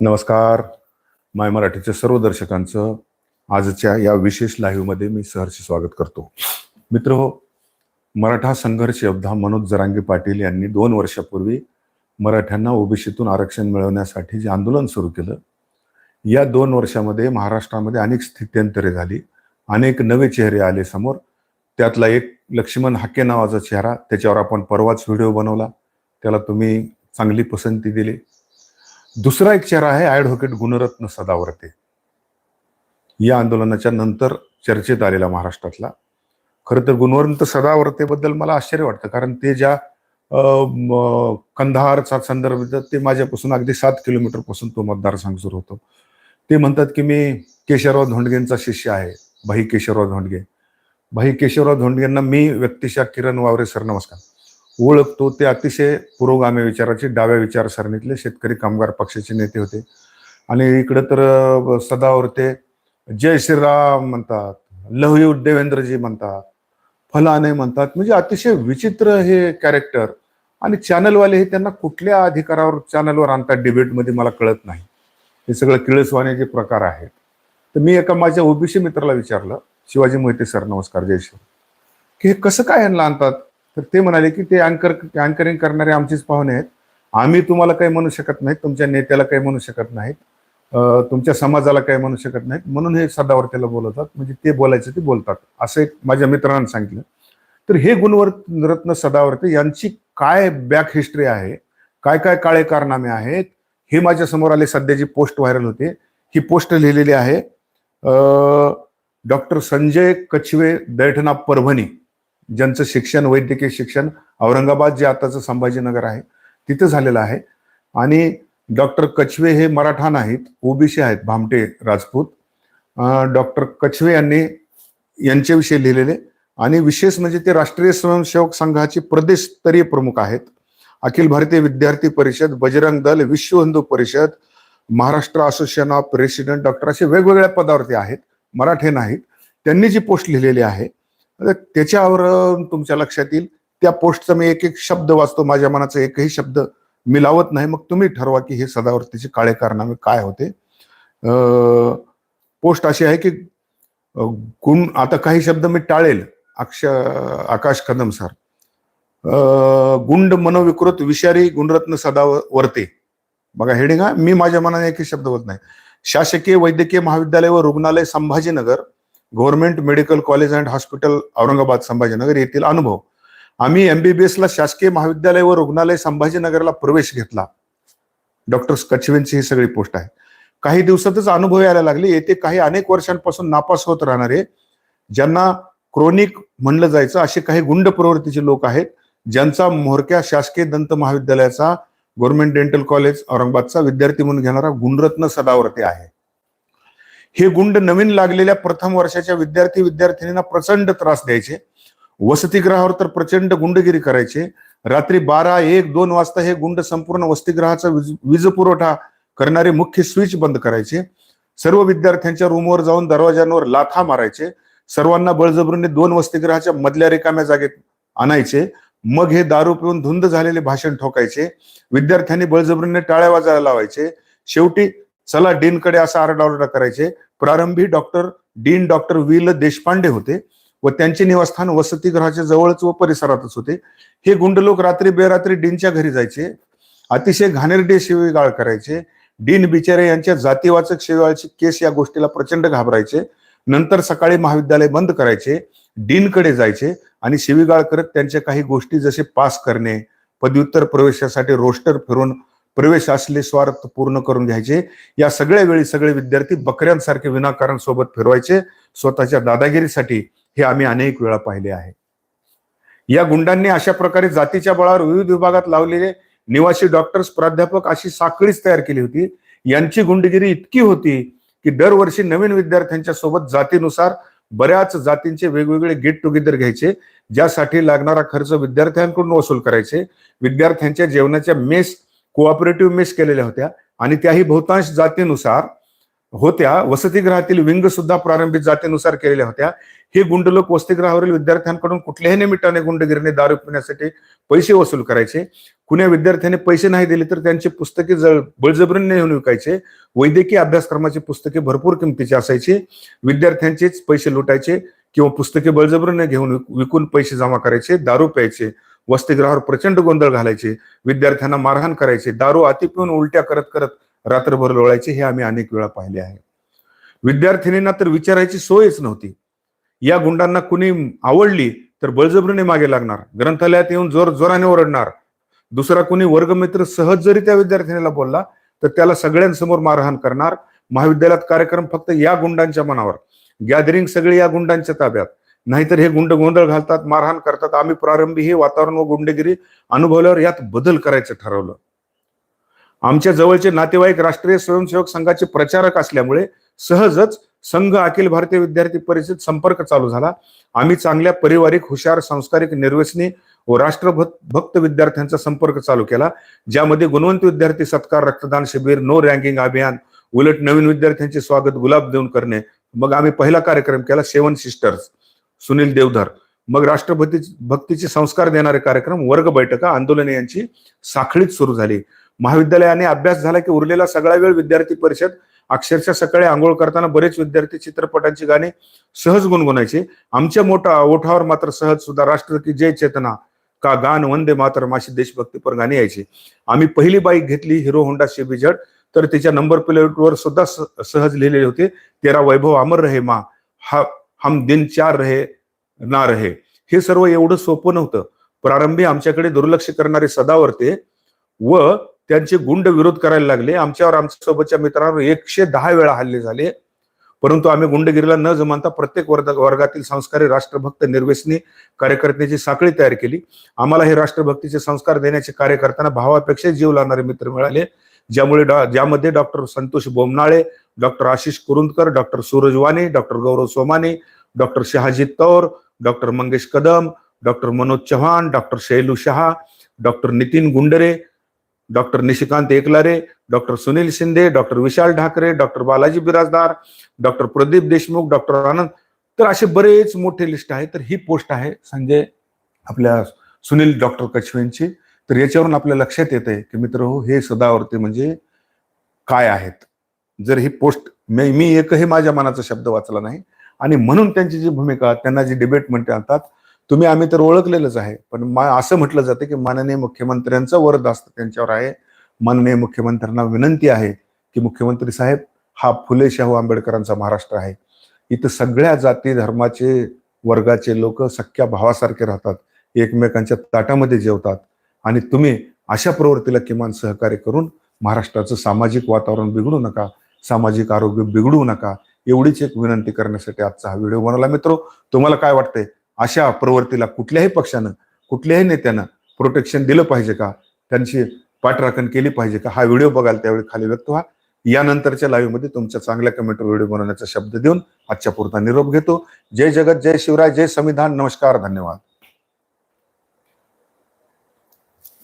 नमस्कार. माय मराठीच्या सर्व दर्शकांचं आजच्या या विशेष लाईव्हमध्ये मी सहर्ष स्वागत करतो. मित्र हो मराठा संघर्ष योद्धा मनोज जरांगे पाटील यांनी दोन वर्षापूर्वी मराठ्यांना ओबीसीतून आरक्षण मिळवण्यासाठी जे आंदोलन सुरू केलं या दोन वर्षामध्ये महाराष्ट्रामध्ये अनेक स्थित्यंतरे झाली अनेक नवे चेहरे आले समोर. त्यातला एक लक्ष्मण हाके नावाचा चेहरा त्याच्यावर आपण परवाच व्हिडिओ बनवला. त्याला तुम्ही चांगली पसंती दिली. दुसरा एक चेहरा आहे ॲडव्होकेट गुणरत्न सदावर्ते. या आंदोलनाच्या नंतर चर्चेत आलेला महाराष्ट्रातला. खरं तर गुणवंत सदावर्तेबद्दल मला आश्चर्य वाटतं. कारण ते ज्या कंधारचा संदर्भ ते माझ्यापासून अगदी सात किलोमीटरपासून तो मतदारसंघ सुरू होतो. ते म्हणतात की मी केशवराव धोंडगेंचा शिष्य आहे भाई केशवराव धोंडगे. भाई केशवराव धोंडगेंना मी व्यक्तिशा किरण वावरे सर नमस्कार. ओळखतो ते अतिशय पुरोगामी विचाराचे डाव्या विचारसरणीतले शेतकरी कामगार पक्षाचे नेते होते. आणि इकडं तर सदावर ते जय श्रीराम म्हणतात लहयू देवेंद्रजी म्हणतात फलाने म्हणतात म्हणजे अतिशय विचित्र हे कॅरेक्टर आणि चॅनलवाले हे त्यांना कुठल्या अधिकारावर चॅनलवर आणतात डिबेटमध्ये मला कळत नाही. हे सगळं किळसवाण्याचे प्रकार आहेत. तर मी एका माझ्या ओबीसी मित्राला विचारलं शिवाजी मोहिते सर नमस्कार जय श्री की हे कसं काय यांना आणतात? तर ते म्हणाले की ते अँकर अँकरिंग करणारे आमचेच पाहुणे आहेत. आम्ही तुम्हाला काही म्हणू शकत नाहीत तुमच्या नेत्याला काही म्हणू शकत नाहीत. तुमच्या समाजाला काही म्हणू शकत नाहीत. म्हणून हे सदावर्तेला बोलवतात. म्हणजे ते बोलायचं ते बोलतात. असं एक माझ्या मित्रांना सांगितलं. तर हे गुणवर्त रत्न सदावर्ते यांची काय बॅक हिस्ट्री आहे? काय काय काळे कारनामे आहेत? हे माझ्यासमोर आले सध्याची पोस्ट व्हायरल होते ही पोस्ट लिहिलेली आहे. डॉक्टर संजय कछवे दैठणा परभणी. ज्यांचं शिक्षण वैद्यकीय शिक्षण औरंगाबाद जे आताचं संभाजीनगर आहे तिथं झालेलं आहे. आणि डॉक्टर कछवे हे मराठा नाहीत ओबीसी आहेत भामटे राजपूत. डॉक्टर कछवे यांनी यांच्याविषयी लिहिलेले. आणि विशेष म्हणजे ते राष्ट्रीय स्वयंसेवक संघाचे प्रदेशस्तरीय प्रमुख आहेत. अखिल भारतीय विद्यार्थी परिषद Bajrang Dal Vishwa Hindu Parishad Maharashtra association of president doctor असे वेगवेगळ्या पदावरती आहेत. मराठे नाहीत. त्यांनी जी पोस्ट लिहिलेली आहे त्याच्यावर तुमच्या लक्षात येईल. त्या पोस्टचा मी एक एक शब्द वाचतो. माझ्या मनाचा एकही शब्द मिलावत नाही. मग तुम्ही ठरवा की हे सदावर्तीचे काळे कारनामे काय होते. पोस्ट अशी आहे की गुण आता काही शब्द मी टाळेल. अक्ष आकाश कदम सर. गुंड मनोविकृत विषारी गुणरत्न सदावर्ते. बघा हेडिंग मी माझ्या मनाने एकही शब्द होत नाही. शासकीय वैद्यकीय महाविद्यालय व रुग्णालय Sambhajinagar government medical college and hospital Aurangabad Sambhajinagar येथील अनुभव. आम्ही एमबीबीएस ला शासकीय महाविद्यालय व रुग्णालय संभाजीनगरला प्रवेश घेतला. डॉक्टर कच्छवेंची ही सगळी पोस्ट आहे. काही दिवसातच अनुभव यायला लागले. येथे काही अनेक वर्षांपासून नापास होत राहणारे ज्यांना क्रोनिक म्हणलं जायचं असे काही गुंड प्रवृत्तीचे लोक आहेत ज्यांचा म्होरक्या शासकीय दंत महाविद्यालयाचा गव्हर्नमेंट डेंटल कॉलेज औरंगाबादचा विद्यार्थी म्हणून घेणारा गुणरत्न सदावर्ते आहे. हे गुंड नवीन लागलेल्या प्रथम वर्षाच्या विद्यार्थी विद्यार्थिनींना प्रचंड त्रास द्यायचे. वसतिगृहावर तर प्रचंड गुंडगिरी करायचे. रात्री बारा एक दोन वाजता हे गुंड संपूर्ण वसतिगृहाचा वीज वीज पुरवठा करणारे मुख्य स्विच बंद करायचे. सर्व विद्यार्थ्यांच्या रूमवर जाऊन दरवाजांवर लाथा मारायचे. सर्वांना बळजबरीने दोन वसतिगृहाच्या मधल्या रिकाम्या जागेत आणायचे. मग हे दारू पिऊन धुंद झालेले भाषण ठोकायचे. विद्यार्थ्यांनी बळजबरीने टाळ्या वाजायला लावायचे. शेवटी चला डीनकडे असा आरडाओरडा करायचे. प्रारंभी डॉक्टर डीन डॉक्टर विल देशपांडे होते व त्यांचे निवासस्थान वसतिगृहाच्या जवळच व परिसरातच होते. हे गुंड लोक रात्री बेरात्री डीनच्या घरी जायचे. अतिशय घाणेरडे शिवीगाळ करायचे. डीन बिचारे यांच्या जातीवाचक शिवीगाळचे केस या गोष्टीला प्रचंड घाबरायचे. नंतर सकाळी महाविद्यालय बंद करायचे. डीनकडे जायचे आणि शिवीगाळ करत त्यांच्या काही गोष्टी जसे पास करणे पदव्युत्तर प्रवेशासाठी रोस्टर फिरून प्रवेश असले स्वार्थ पूर्ण करून घ्यायचे. या सगळ्या वेळी सगळे विद्यार्थी बकऱ्यांसारखे विनाकारण सोबत फिरवायचे. स्वतःच्या दादागिरीसाठी हे आम्ही अनेक वेळा पाहिले आहे. या गुंडांनी अशा प्रकारे जातीच्या बळावर विविध विभागात लावलेले निवासी डॉक्टर्स प्राध्यापक अशी साखळीच तयार केली होती. यांची गुंडगिरी इतकी होती की दरवर्षी नवीन विद्यार्थ्यांच्या सोबत जातीनुसार बऱ्याच जातींचे वेगवेगळे गेट टुगेदर घ्यायचे. ज्यासाठी लागणारा खर्च विद्यार्थ्यांकडून वसूल करायचे. विद्यार्थ्यांच्या जेवणाच्या मेस कोऑपरेटिव्ह मेस केलेल्या होत्या. आणि त्याही बहुतांश जातीनुसार होत्या. वसतिगृहातील विंग सुद्धा प्रारंभिक जातीनुसार केलेल्या होत्या. हे गुंड लोक वसतिगृहावरील विद्यार्थ्यांकडून कुठल्याही निमित्ताने गुंडगिरीने दारू पिण्यासाठी पैसे वसूल करायचे. कुण्या विद्यार्थ्याने पैसे नाही दिले तर त्यांची पुस्तके जळ बळजबरीने नेऊन विकायचे. वैद्यकीय अभ्यासक्रमाची पुस्तके भरपूर किमतीची असायची. विद्यार्थ्यांचेच पैसे लुटायचे किंवा पुस्तके बळजबरीने घेऊन विकून पैसे जमा करायचे दारू प्यायचे. वसतिगृहावर प्रचंड गोंधळ घालायचे विद्यार्थ्यांना मारहाण करायचे दारू अति पिऊन उलट्या करत करत रात्रभर लोळायचे हे आम्ही अनेक वेळा पाहिले आहे. विद्यार्थिनींना तर विचारायची सोयच नव्हती. या गुंडांना कुणी आवडली तर बळजबरीने मागे लागणार ग्रंथालयात येऊन जोर जोराने ओरडणार. दुसरा कुणी वर्गमित्र सहज जरी त्या विद्यार्थिनीला बोलला तर त्याला सगळ्यांसमोर मारहाण करणार. महाविद्यालयात कार्यक्रम फक्त या गुंडांच्या मनावर. गॅदरिंग सगळे या गुंडांच्या ताब्यात. नाहीतर हे गुंड गोंधळ घालतात मारहाण करतात. आम्ही प्रारंभी हे वातावरण व गुंडेगिरी अनुभवल्यावर यात बदल करायचं ठरवलं. आमच्या जवळचे नातेवाईक राष्ट्रीय स्वयंसेवक संघाचे प्रचारक असल्यामुळे सहजच संघ अखिल भारतीय विद्यार्थी परिषद संपर्क चालू झाला. आम्ही चांगल्या पारिवारिक हुशार सांस्कारिक निर्व्यसनी व राष्ट्रभक्त भक्त विद्यार्थ्यांचा संपर्क चालू केला ज्यामध्ये गुणवंत विद्यार्थी सत्कार रक्तदान शिबिर नो रँकिंग अभियान उलट नवीन विद्यार्थ्यांचे स्वागत गुलाब देऊन करणे. मग आम्ही पहिला कार्यक्रम केला सेवन सिस्टर्स. सुनील देवधर. मग राष्ट्रपती भक्तीचे संस्कार देणारे कार्यक्रम वर्ग बैठका आंदोलने यांची साखळीत सुरू झाली. महाविद्यालयाने अभ्यास झाला की उरलेला सगळा वेळ विद्यार्थी परिषद अक्षरशः सकाळी आंघोळ करताना बरेच विद्यार्थी चित्रपटांची गाणी सहज गुणगुणायचे. आमच्या मोठा ओठावर मात्र सहज सुद्धा राष्ट्र की जय चेतना का गान वंदे मातर माशी देशभक्तीपर गाणी यायची. आम्ही पहिली बाईक घेतली हिरो होंडा शेबिझड तर तिच्या नंबर प्लेटवर सुद्धा स- सहज लिहिलेले होते तेरा वैभव अमर रहे मा हा हम दिन चार रहे ना रहे. हे सर्व एवढं सोपं नव्हतं. प्रारंभी आमच्याकडे दुर्लक्ष करणारे सदावर्ते व त्यांचे गुंड विरोध करायला लागले. आमच्यावर आमच्या सोबतच्या मित्रांवर एकशे दहा वेळा हल्ले झाले. परंतु आम्ही गुंडगिरीला न जमानता प्रत्येक वर्ग वर्गातील संस्कारी राष्ट्रभक्त निर्व्यसनी कार्यकर्त्याची साखळी तयार केली. आम्हाला हे राष्ट्रभक्तीचे संस्कार देण्याचे कार्य करताना भावापेक्षा जीव लावणारे मित्र मिळाले. ज्यामुळे डॉ- ज्यामध्ये doctor Santosh Bomnale doctor Ashish Kurundkar doctor Suraj Wane doctor Gaurav Somani doctor Shahaji Taur doctor Mangesh Kadam doctor Manoj Chavan doctor Shailu Shah doctor Nitin Gundre doctor Nishikant Eklare doctor Sunil Shinde doctor Vishal Thackeray doctor Balaji Birajdar doctor Pradeep Deshmukh doctor Anand. तर असे बरेच मोठे list आहे तर ही post आहे संजय आपल्या Sunil doctor कछवेंची. तर याच्यावरून आपल्या लक्षात येत आहे की मित्र हो हे सदावर्ते म्हणजे काय आहेत? जर ही पोस्ट मी मी एकही माझ्या मनाचा शब्द वाचला नाही आणि म्हणून त्यांची जी भूमिका त्यांना जी डिबेट म्हणते आणतात तुम्ही आम्ही तर ओळखलेलंच आहे. पण मा असं म्हटलं जातं की माननीय मुख्यमंत्र्यांचा वरद असतं त्यांच्यावर आहे. माननीय मुख्यमंत्र्यांना विनंती आहे की मुख्यमंत्री साहेब हा फुले शाहू आंबेडकरांचा महाराष्ट्र आहे. इथं सगळ्या जाती धर्माचे वर्गाचे लोक सख्या भावासारखे राहतात. एकमेकांच्या ताटामध्ये जेवतात. आणि तुम्ही अशा प्रवृत्तीला किमान सहकार्य करून महाराष्ट्राचं सामाजिक वातावरण बिघडू नका सामाजिक आरोग्य बिघडू नका एवढीच एक विनंती करण्यासाठी आजचा हा व्हिडिओ बनवला. मित्रो तुम्हाला काय वाटतंय? अशा प्रवृत्तीला कुठल्याही पक्षानं कुठल्याही नेत्यानं प्रोटेक्शन दिलं पाहिजे का? त्यांची पाठराखण केली पाहिजे का? हा व्हिडिओ बघाल त्यावेळी खाली व्यक्त व्हा. यानंतरच्या लाईव्हमध्ये तुमच्या चांगल्या कमेंटवर व्हिडिओ बनवण्याचा शब्द देऊन आजच्या पुरता निरोप घेतो. जय जगत जय शिवराय जय संविधान. नमस्कार धन्यवाद.